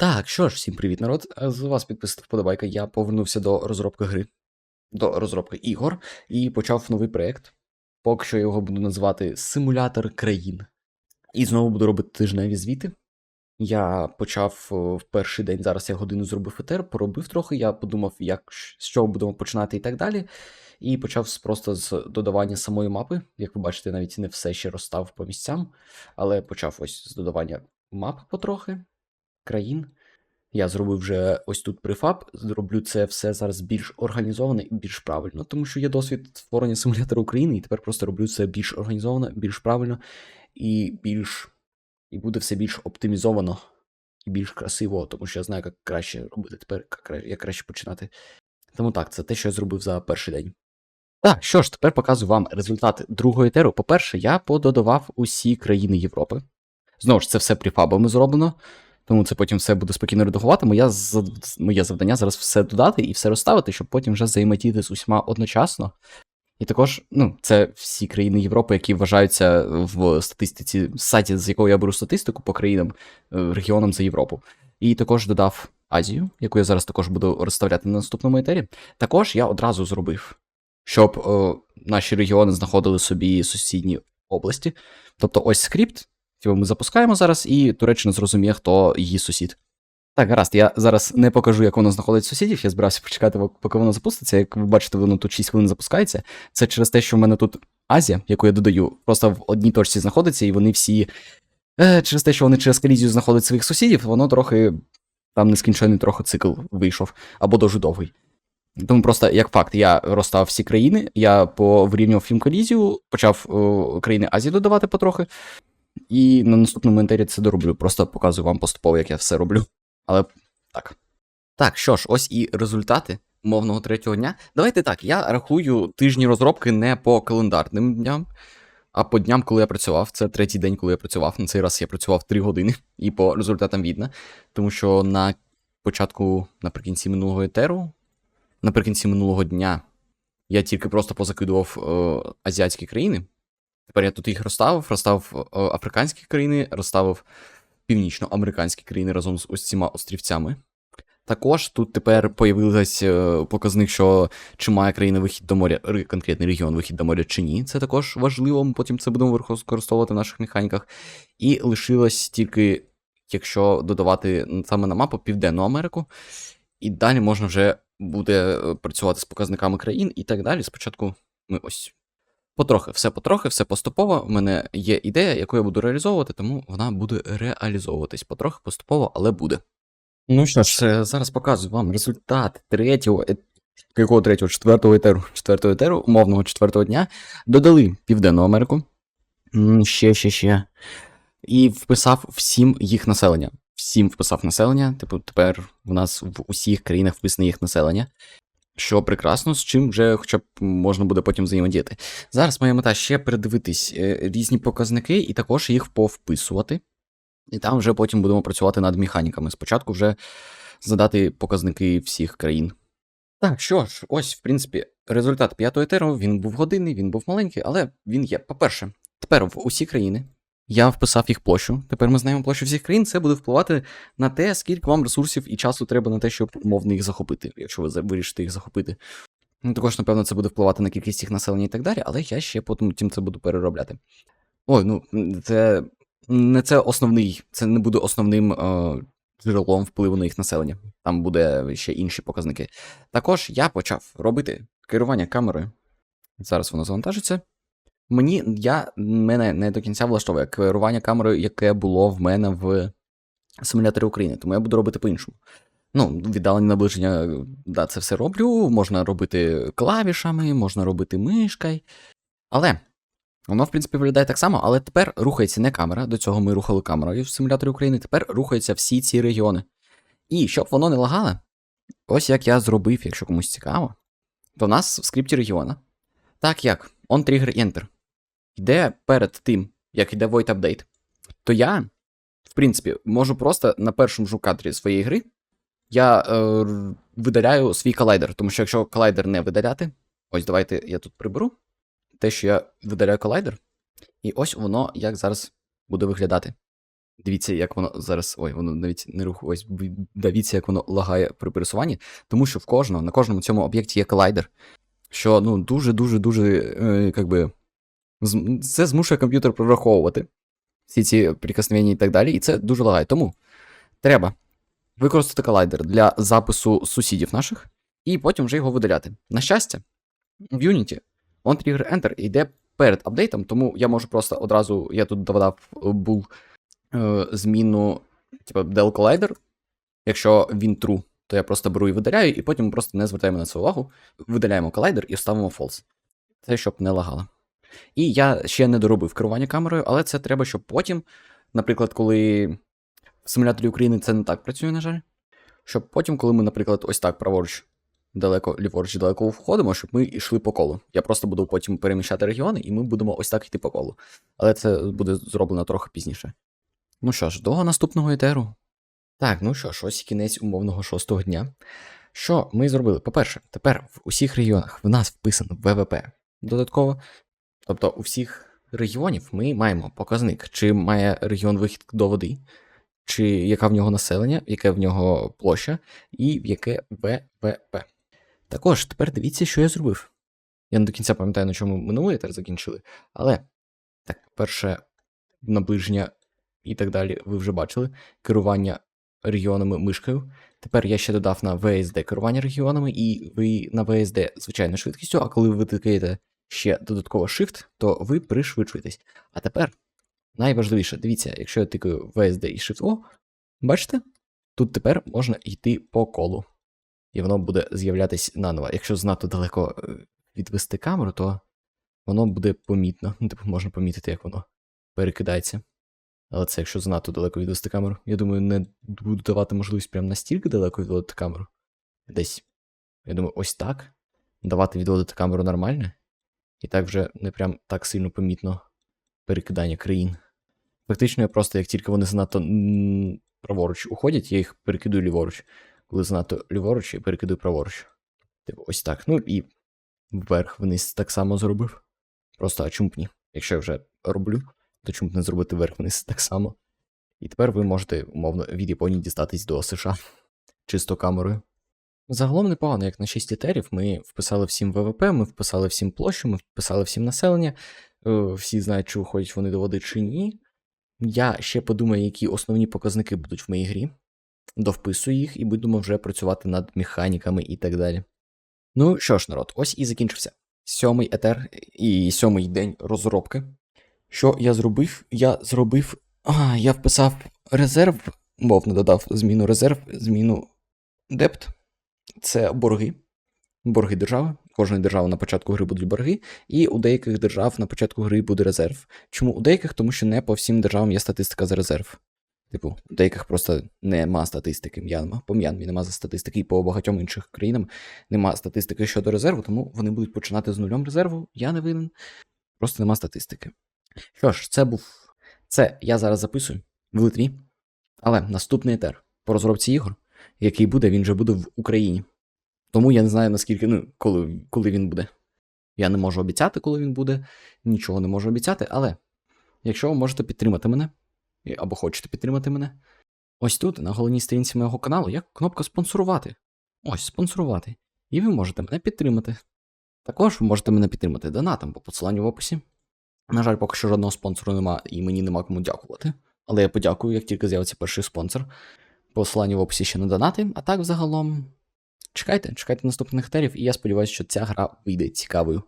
Так, що ж, всім привіт, народ. З вас підписати вподобайка. Я повернувся до розробки гри, до розробки ігор і почав новий проєкт. Поки що його буду називати Симулятор країн. І знову буду робити тижневі звіти. Я почав в перший день, зараз я годину зробив ЕТР, поробив трохи, я подумав, як, з чого будемо починати і так далі. І почав просто з додавання самої мапи. Як ви бачите, навіть не все ще розстав по місцям, але почав ось з додавання мап потрохи, країн. Я зробив вже ось тут префаб, зроблю це все зараз більш організовано і більш правильно, тому що є досвід створення симулятора України, і тепер просто роблю це більш організовано, більш правильно і більш. І буде все більш оптимізовано і більш красиво, тому що я знаю, як краще робити тепер, як краще починати. Тому так, це те, що я зробив за перший день. Так, що ж, тепер показую вам результати другого етеру. По-перше, я пододавав усі країни Європи. Знову ж, це все префабами зроблено. Тому це потім все буде спокійно редагувати. Моя, моє завдання зараз все додати і все розставити, щоб потім вже взаємодіяти з усіма одночасно. І також, ну, це всі країни Європи, які вважаються в статистиці сайті, з якого я беру статистику по країнам, е, регіонам за Європу. І також додав Азію, яку я зараз також буду розставляти на наступному етері. Також я одразу зробив, щоб е, наші регіони знаходили собі сусідні області. Тобто, ось скрипт, його ми запускаємо зараз, і Туреччина зрозуміє, хто її сусід. Так, гаразд, я зараз не покажу, як воно знаходить сусідів. Я збирався почекати, поки воно запуститься. Як ви бачите, воно тут 6 хвилин запускається. Це через те, що в мене тут Азія, яку я додаю, просто в одній точці знаходиться, і вони всі. Е, через те, що вони через колізію знаходять своїх сусідів, воно трохи. Там нескінчений трохи цикл вийшов, або дуже довгий. Тому просто як факт, я розстав всі країни, я порівнював їм колізію, почав о, країни Азії додавати потрохи. І на наступному інтері це дороблю. Просто показую вам поступово, як я все роблю. Але так. Так, що ж, ось і результати умовного третього дня. Давайте так, я рахую тижні розробки не по календарним дням, а по дням, коли я працював. Це третій день, коли я працював. На цей раз я працював 3 години, і по результатам видно. Тому що на початку, наприкінці минулого етеру, наприкінці минулого дня, я тільки просто позакидував е, азіатські країни. Тепер я тут їх розставив, розставив е, африканські країни, розставив північноамериканські країни разом з ось цими острівцями. Також тут тепер появився е, показник, що чи має країна вихід до моря, конкретний регіон вихід до моря чи ні. Це також важливо, ми потім це будемо використовувати в наших механіках. І лишилось тільки, якщо додавати саме на мапу Південну Америку, і далі можна вже буде е, працювати з показниками країн і так далі. Спочатку ми ось Потрохи, все потрохи, все поступово. У мене є ідея, яку я буду реалізовувати, тому вона буде реалізовуватись потрохи, поступово, але буде. Ну що ж, е, зараз показую вам результат третього, е- якого третього, четвертого етеру, четвертого етеру, умовного четвертого дня. Додали Південну Америку. Ще, ще, ще. І вписав всім їх населення. Всім вписав населення. Типу, тепер в нас в усіх країнах вписане їх населення. Що прекрасно, з чим вже хоча б можна буде потім взаємодіяти. Зараз моя мета ще передивитись е, різні показники і також їх повписувати. І там вже потім будемо працювати над механіками. Спочатку вже задати показники всіх країн. Так, що ж, ось, в принципі, результат п'ятого етеру, він був годинний, він був маленький, але він є. По-перше, тепер в усі країни я вписав їх площу. Тепер ми знаємо площу всіх країн. Це буде впливати на те, скільки вам ресурсів і часу треба на те, щоб умовно їх захопити, якщо ви вирішите їх захопити. Ну, також, напевно, це буде впливати на кількість їх населення і так далі, але я ще потім це буду переробляти. Ой, ну це не це основний, це не буде основним е, джерелом впливу на їх населення. Там буде ще інші показники. Також я почав робити керування камерою. Зараз воно завантажиться. Мені я мене не до кінця влаштовує керування камерою, яке було в мене в симуляторі України, тому я буду робити по-іншому. Ну, віддалені наближення, да, це все роблю. Можна робити клавішами, можна робити мишкою. Але воно, в принципі, виглядає так само, але тепер рухається не камера. До цього ми рухали камерою в симуляторі України. Тепер рухаються всі ці регіони. І щоб воно не лагало, ось як я зробив, якщо комусь цікаво, то в нас в скрипті регіона, так як on trigger enter йде перед тим, як йде void update, то я, в принципі, можу просто на першому ж кадрі своєї гри я е, видаляю свій колайдер, тому що якщо колайдер не видаляти, ось давайте я тут приберу те, що я видаляю колайдер, і ось воно як зараз буде виглядати. Дивіться, як воно зараз. Ой, воно навіть не рухалось. Дивіться, як воно лагає при пересуванні. Тому що в кожного, на кожному цьому об'єкті є колайдер, що ну дуже-дуже дуже, е, як би, це змушує комп'ютер прораховувати всі ці прикосновення і так далі, і це дуже лагає. Тому треба використати колайдер для запису сусідів наших, і потім вже його видаляти. На щастя, в Unity on-trigger Enter йде перед апдейтом, тому я можу просто одразу, я тут додав був е, зміну, типу, del collider. Якщо він true, то я просто беру і видаляю, і потім просто не звертаємо на це увагу, видаляємо колайдер і ставимо false. Це щоб не лагало. І я ще не доробив керування камерою, але це треба, щоб потім, наприклад, коли в симуляторі України це не так працює, на жаль. Щоб потім, коли ми, наприклад, ось так праворуч далеко, ліворуч далеко входимо, щоб ми йшли по колу. Я просто буду потім переміщати регіони, і ми будемо ось так йти по колу. Але це буде зроблено трохи пізніше. Ну що ж, до наступного етеру. Так, ну що ж, ось кінець умовного шостого дня. Що ми зробили? По-перше, тепер в усіх регіонах в нас вписано ВВП додатково. Тобто у всіх регіонів ми маємо показник, чи має регіон вихід до води, чи яка в нього населення, яке в нього площа, і яке ВВП. Також тепер дивіться, що я зробив. Я не до кінця пам'ятаю, на чому минулий етер закінчили, але так, перше наближення і так далі, ви вже бачили. Керування регіонами мишкою. Тепер я ще додав на VSD керування регіонами, і ви на VSD звичайною швидкістю, а коли ви тикаєте ще додатково Shift, то ви пришвидшуєтесь. А тепер найважливіше, дивіться, якщо я тикаю VSD і Shift O, бачите? Тут тепер можна йти по колу. І воно буде з'являтись наново. Якщо занадто далеко е, відвести камеру, то воно буде помітно. Ну, типу, можна помітити, як воно перекидається. Але це якщо занадто далеко відвести камеру. Я думаю, не буду давати можливість прям настільки далеко відводити камеру. Десь. Я думаю, ось так. Давати відводити камеру нормально. І так вже не прям так сильно помітно перекидання країн. Фактично, я просто, як тільки вони занадто праворуч уходять, я їх перекидую ліворуч. Коли занадто ліворуч, я перекидую праворуч. Типу, ось так. Ну і вверх вниз так само зробив. Просто а чому б ні? Якщо я вже роблю, то чому б не зробити вверх вниз так само. І тепер ви можете, умовно, від Японії дістатись до США чисто камерою. Загалом непогано, як на 6 етерів, ми вписали всім ВВП, ми вписали всім площу, ми вписали всім населення, е, всі знають, чи виходять вони до води чи ні. Я ще подумаю, які основні показники будуть в моїй грі, довписую їх і будемо вже працювати над механіками і так далі. Ну що ж, народ, ось і закінчився сьомий етер і сьомий день розробки. Що я зробив? Я зробив. А, я вписав резерв, мовно додав зміну резерв, зміну депт. Це борги. Борги держави. Кожної держави на початку гри будуть борги, і у деяких держав на початку гри буде резерв. Чому у деяких? Тому що не по всім державам є статистика за резерв. Типу, у деяких просто нема статистики. М'янма. По М'янмі нема за статистики, і по багатьом інших країнам нема статистики щодо резерву, тому вони будуть починати з нульом резерву. Я не винен. Просто нема статистики. Що ж, це був. Це я зараз записую в Литві. Але наступний етер по розробці ігор, який буде, він вже буде в Україні. Тому я не знаю, наскільки, ну, коли, коли він буде. Я не можу обіцяти, коли він буде, нічого не можу обіцяти, але якщо ви можете підтримати мене, або хочете підтримати мене, ось тут, на головній сторінці мого каналу, є кнопка спонсорувати. Ось, спонсорувати. І ви можете мене підтримати. Також ви можете мене підтримати донатом по посиланню в описі. На жаль, поки що жодного спонсору нема, і мені нема кому дякувати. Але я подякую, як тільки з'явиться перший спонсор. Посилання в описі ще на донати, а так взагалом. Чекайте, чекайте наступних терів, і я сподіваюся, що ця гра вийде цікавою.